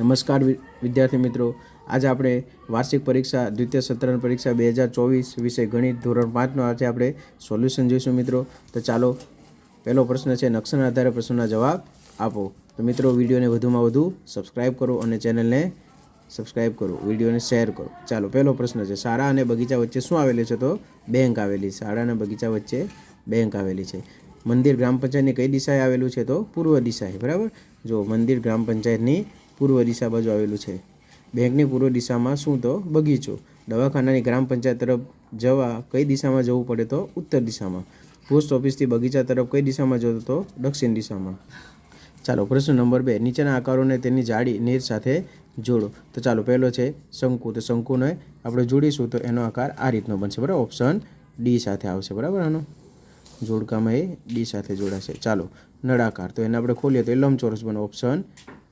નમસ્કાર વિદ્યાર્થી મિત્રો. આજે આપણે વાર્ષિક પરીક્ષા, દ્વિતીય સત્રણ પરીક્ષા બે હજાર ચોવીસ વિષય ગણિત ધોરણ પાંચનો આજે આપણે સોલ્યુશન જોઈશું મિત્રો. તો ચાલો, પહેલો પ્રશ્ન છે નકશાના આધારે પ્રશ્નના જવાબ આપો. તો મિત્રો, વિડીયોને વધુમાં વધુ સબસ્ક્રાઇબ કરો અને ચેનલને સબસ્ક્રાઇબ કરો, વિડીયોને શેર કરો. ચાલો, પહેલો પ્રશ્ન છે, શાળા અને બગીચા વચ્ચે શું આવેલું છે? તો બેંક આવેલી, શાળા અને બગીચા વચ્ચે બેંક આવેલી છે. મંદિર, ગ્રામ પંચાયતની કઈ દિશાએ આવેલું છે? તો પૂર્વ દિશાએ, બરાબર? જો મંદિર, ગ્રામ પંચાયતની પૂર્વ દિશા બાજુ આવેલું છે. બેંકની પૂર્વ દિશામાં શું તો? બગીચો. દવાખાનાની ગ્રામ પંચાયત તરફ જવા કઈ દિશામાં જવું પડે તો? ઉત્તર દિશામાં. પોસ્ટ ઓફિસથી બગીચા તરફ કઈ દિશામાં જતો તો? દક્ષિણ દિશામાં. ચાલો, પ્રશ્ન નંબર બે. નીચેના આકારોને તેની જાડી નીર સાથે જોડો. તો ચાલો, પહેલો છે શંકુ. તો શંકુને આપણે જોડીશું તો એનો આકાર આ રીતનો બનશે. બરાબર? ઓપ્શન ડી સાથે આવશે. બરાબર આનો? જોડકામાં એ ડી સાથે જોડાશે. ચાલો, નળાકાર. તો એને આપણે ખોલીએ તો એ લંબચોરસ બને. Option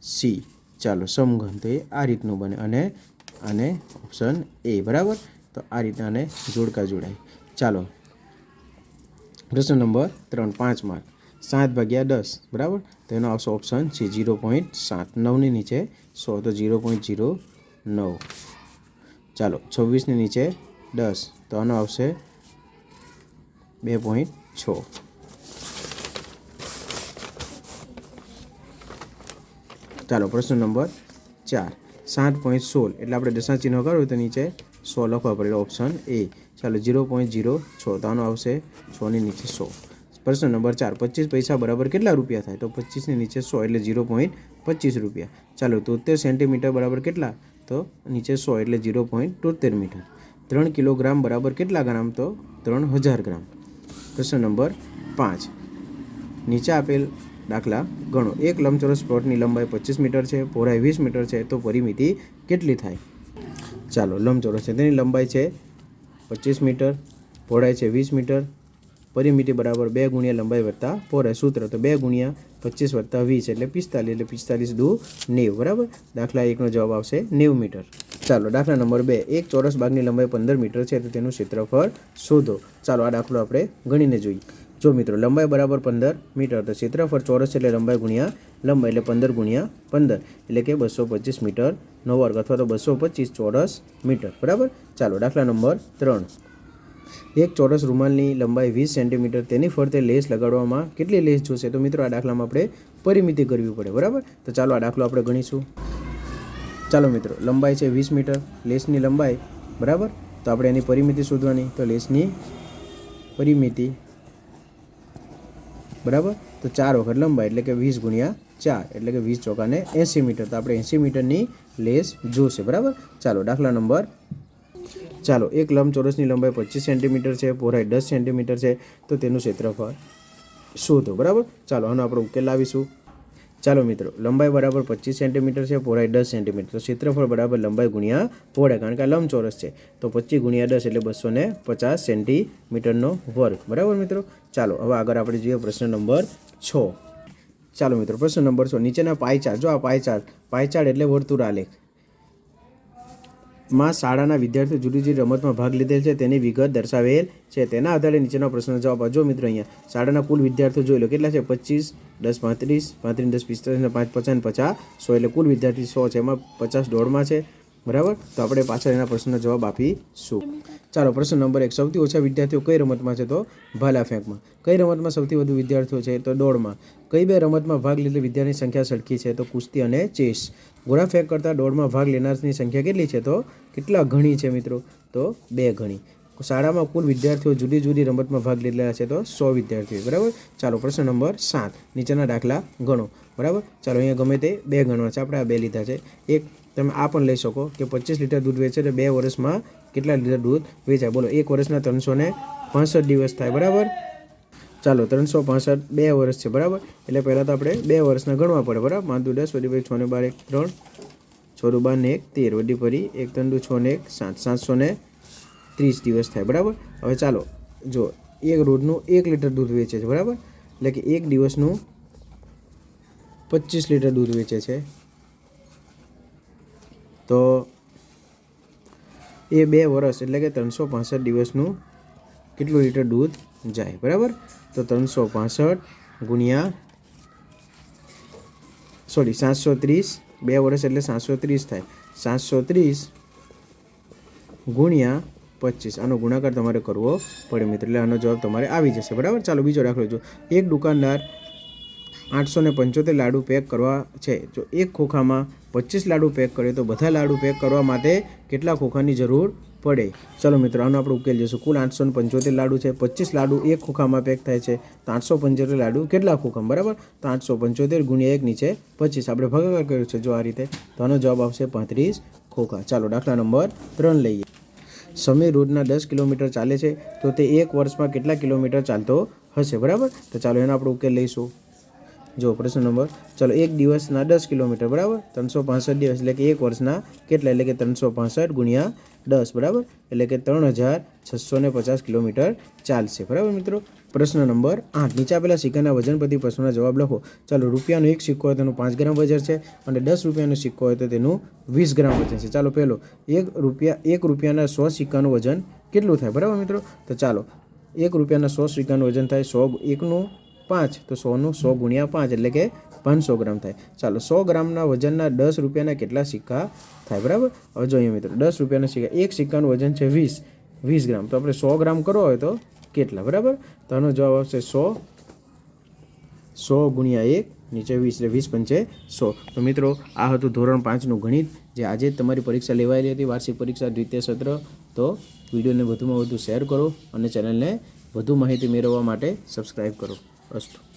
C. ચાલો સમઘન તો એ આ રીતનું બને અને અને ઓપ્શન એ બરાબર? તો આ રીતના આને જોડકા જોડાય. ચાલો. પ્રશ્ન નંબર ત્રણ, પાંચ માર્ક. સાત ભાગ્યા દસ, બરાબર? તો એનો આવશે ઓપ્શન છે જીરો પોઈન્ટ સાત નવની નીચે. સો તો જીરો પોઈન્ટ જીરો નવ. ચાલો છવ્વીસની નીચે દસ. તો આનો આવશે બે પોઈન્ટ છ. ચાલો, પ્રશ્ન નંબર ચાર. સાત પોઈન્ટ સોળ. એટલે આપણે દશાંશ ચિહ્ન કરો તો નીચે સો લખવા પડે ઓપ્શન એ ચાલો ઝીરો પોઈન્ટ જીરો છ. તો આવશે સોની નીચે સો. પ્રશ્ન નંબર ચાર. પચીસ પૈસા બરાબર કેટલા રૂપિયા થાય? તો પચીસની નીચે સો, એટલે ઝીરો પોઈન્ટ પચીસ રૂપિયા. ચાલો, તોતેર સેન્ટીમીટર બરાબર કેટલા? તો નીચે સો, એટલે જીરો પોઈન્ટ તોતેર મીટર ત્રણ કિલોગ્રામ બરાબર કેટલા ગ્રામ? તો ત્રણ હજાર ગ્રામ. પ્રશ્ન નંબર પાંચ. નીચે આપેલ દાખલા, ગણો. એક લંબચોરસ પ્લોટની લંબાઈ પચીસ મીટર છે, પહોળાઈ વીસ મીટર છે, તો પરિમિતિ કેટલી થાય? ચાલો, લંબચોરસ છે, તેની લંબાઈ છે પચીસ મીટર, પહોળાઈ છે વીસ મીટર, પરિમિતિ બરાબર બે ગુણ્યા લંબાઈ વત્તા પહોળાઈ સૂત્ર, તો બે ગુણ્યા પચીસ વત્તા વીસ, એટલે પિસ્તાલીસ એટલે પિસ્તાલીસ દુ નેવ, બરાબર? દાખલા એકનો જવાબ આવશે નેવ મીટર. ચાલો, દાખલા નંબર બે. એક ચોરસ બાગની લંબાઈ પંદર મીટર છે, તો તેનું ક્ષેત્રફળ શોધો. ચાલો, આ દાખલો આપણે ગણીને જોઈએ. જો મિત્રો, લંબાઈ બરાબર પંદર મીટર, તો ક્ષેત્રફળ ચોરસ એટલે લંબાઈ ગુણ્યા લંબાઈ એટલે પંદર ગુણ્યા પંદર, એટલે કે બસો પચીસ મીટર નો વર્ગ, અથવા તો બસો પચીસ ચોરસ મીટર, બરાબર? ચાલો, દાખલા નંબર ત્રણ. એક ચોરસ રૂમાલની લંબાઈ વીસ સેન્ટીમીટર, તેની ફરતે લેસ લગાડવામાં કેટલી લેસ જોશે? તો મિત્રો, આ દાખલામાં આપણે પરિમિતિ કરવી પડે, બરાબર? તો ચાલો, આ દાખલો આપણે ગણીશું. ચાલો મિત્રો, લંબાઈ છે વીસ મીટર, લેસની લંબાઈ, બરાબર? તો આપણે એની પરિમિતિ શોધવાની, તો લેસની પરિમિતિ બરાબર? તો ચાર વખત લંબાઈ એટલે કે વીસ ગુણ્યા ચાર, એટલે કે વીસ ચોકાને એંસી મીટર. તો આપણે એંસી મીટરની લેસ જોશે, બરાબર? ચાલો, દાખલા નંબર. ચાલો, એક લંબચોરસની લંબાઈ પચીસ સેન્ટીમીટર છે, પહોળાઈ દસ સેન્ટીમીટર છે, તો તેનું ક્ષેત્રફળ શોધો, બરાબર? ચાલો, આનો આપણે ઉકેલ લાવીશું. ચાલો મિત્રો, લંબાઈ બરાબર પચીસ સેન્ટીમીટર છે, પહોળાઈ દસ સેન્ટીમીટર. ક્ષેત્રફળ બરાબર લંબાઈ ગુણ્યા પહોળાઈ કારણ કે આ લંબચોરસ છે. તો પચીસ ગુણ્યા દસ એટલે બસો ને પચાસ સેન્ટીમીટરનો વર્ગ. બરાબર મિત્રો? ચાલો, હવે આગળ આપણે જોઈએ પ્રશ્ન નંબર છ. ચાલો મિત્રો, પ્રશ્ન નંબર છ. નીચેના પાયચાર્ટ જો આ પાયચાર્ટ પાયચાર્ટ એટલે વર્તુળ આલેખ માં શાળાના વિદ્યાર્થીઓ જુદી જુદી રમતમાં ભાગ લીધેલ છે. તેની વિગત દર્શાવેલ છે. તેના આધારે નીચેનો પ્રશ્નનો જવાબ આપજો. મિત્રો, અહીંયા શાળાના કુલ વિદ્યાર્થીઓ જોઈ લો. કેટલા છે? પચીસ, દસ, પાંત્રીસ પાંત્રીસ, દસ, પિસ્તાલીસ પાંચ પચાસ પચાસ, સો એટલે કુલ વિદ્યાર્થી સો છે. એમાં પચાસ દોઢમાં છે. બરાબર? તો આપણે પાછળ એના પ્રશ્નનો જવાબ આપીશું. ચાલો, પ્રશ્ન નંબર એક. સૌથી ઓછા વિદ્યાર્થીઓ કઈ રમતમાં છે તો ભાલા ફેંકમાં. કઈ રમતમાં સૌથી વધુ વિદ્યાર્થીઓ છે તો દોડમાં. કઈ બે રમતમાં ભાગ લીધેલી વિદ્યાર્થીની સંખ્યા સરખી છે તો કુસ્તી અને ચેસ. ઘોડા ફેંક કરતાં દોડમાં ભાગ લેનારની સંખ્યા કેટલી છે તો કેટલા ઘણી છે મિત્રો? તો બે ઘણી. શાળામાં કુલ વિદ્યાર્થીઓ જુદી જુદી રમતમાં ભાગ લીધેલા છે તો સો વિદ્યાર્થીઓ. બરાબર? ચાલો, પ્રશ્ન નંબર સાત. નીચેના દાખલા ગણો. બરાબર? ચાલો, અહીંયા ગમે તે બે ગણવા છે. આપણે આ બે લીધા છે. એક તમે આ પણ લઈ શકો કે પચીસ લીટર દૂધ વેચે તો બે વર્ષમાં કેટલા લીટર દૂધ વેચાય? બોલો, એક વર્ષના ત્રણસો ને પાંસઠ દિવસ થાય, બરાબર? ચાલો, ત્રણસો પાંસઠ બે વર્ષ છે, બરાબર? એટલે પહેલાં તો આપણે બે વર્ષના ગણવા પડે, બરાબર? માંદુ દસ, વડી ભાઈ છ ને બાર, એક, ત્રણ. છોરું બાર ને એક, તેર, વડી ફરી એક, ત્રણ છ ને એક, સાત સાતસો ને ત્રીસ દિવસ થાય, બરાબર? હવે ચાલો, જો, એક રોજનું એક લીટર દૂધ વેચે છે, બરાબર? એટલે કે એક દિવસનું પચીસ લીટર દૂધ વેચે છે. તો એ બે વર્ષ એટલે કે ત્રણસો પાસઠ દિવસનું કેટલું લીટર દૂધ જાય, બરાબર? તો ત્રણસો પાસઠ ગુણ્યા સોરી, સાતસો ત્રીસ, બે વર્ષ એટલે સાતસો ત્રીસ થાય. સાતસો ત્રીસ ગુણ્યા પચીસ. આનો ગુણાકાર તમારે કરવો પડે મિત્ર, એટલે આનો જવાબ તમારે આવી જશે, બરાબર? ચાલો બીજો દાખલો જો એક દુકાનદાર આઠસો ને પંચોતેર લાડુ પેક કરવા છે. જો એક ખોખામાં પચીસ લાડુ પેક કરીએ તો બધા લાડુ પેક કરવા માટે કેટલા ખોખાની જરૂર પડે? ચલો મિત્રો, આનો આપણે ઉકેલ જઈશું કુલ આઠસો ને પંચોતેર લાડુ છે, પચીસ લાડુ એક ખોખામાં પેક થાય છે. તો આઠસો પંચોતેર લાડુ કેટલા ખોખામાં બરાબર? તો આઠસો પંચોતેર ગુણ્યા એક નીચે પચીસ. આપણે ભગાકાર કર્યો છે જો આ રીતે, તો આનો જવાબ આવશે પાંત્રીસ ખોખા. ચાલો, દાખલા નંબર ત્રણ લઈએ. સમીર રોજના દસ કિલોમીટર ચાલે છે, તો તે એક વર્ષમાં કેટલા કિલોમીટર ચાલતો હશે, બરાબર? તો ચાલો એનો આપણે ઉકેલ લઈશું. જો પ્રશ્ન નંબર, ચાલો એક દિવસના દસ કિલોમીટર, બરાબર? ત્રણસો પાસઠ દિવસ એટલે કે એક વર્ષના કેટલા? એટલે કે ત્રણસો પાસઠ ગુણ્યા દસ, બરાબર? એટલે કે ત્રણ હજાર છસો ને પચાસ કિલોમીટર ચાલશે, બરાબર મિત્રો? પ્રશ્ન નંબર આઠ, નીચે આપેલા સિક્કાના વજન પરથી પ્રશ્નના જવાબ લખો. ચાલો, રૂપિયાનો એક સિક્કો હોય તેનું પાંચ ગ્રામ વજન છે અને દસ રૂપિયાનો સિક્કો હોય તો તેનું વીસ ગ્રામ વજન છે. ચાલો, પહેલો, એક રૂપિયા, એક રૂપિયાના સો સિક્કાનું વજન કેટલું થાય? બરાબર મિત્રો? તો ચાલો, એક રૂપિયાના સો સિક્કાનું વજન થાય સો એકનું પાંચ, તો સોનું સો ગુણ્યા પાંચ એટલે કે પાંચસો ગ્રામ થાય. ચાલો, સો ગ્રામના વજનના દસ રૂપિયાના કેટલા સિક્કા થાય, બરાબર? હવે જોઈએ મિત્રો, દસ રૂપિયાના સિક્કા, એક સિક્કાનું વજન છે વીસ વીસ ગ્રામ. તો આપણે સો ગ્રામ કરવો હોય તો કેટલા, બરાબર? તો આનો જવાબ આવશે સો સો ગુણ્યા એક, નીચે વીસ, એટલે વીસ પંચે સો. તો મિત્રો, આ હતું ધોરણ પાંચનું ગણિત. જે આજે તમારી પરીક્ષા લેવાયેલી હતી, વાર્ષિક પરીક્ષા, દ્વિતીય સત્ર. તો વિડીયોને વધુમાં વધુ શેર કરો અને ચેનલને વધુ માહિતી મેળવવા માટે સબસ્ક્રાઈબ કરો. Hasta.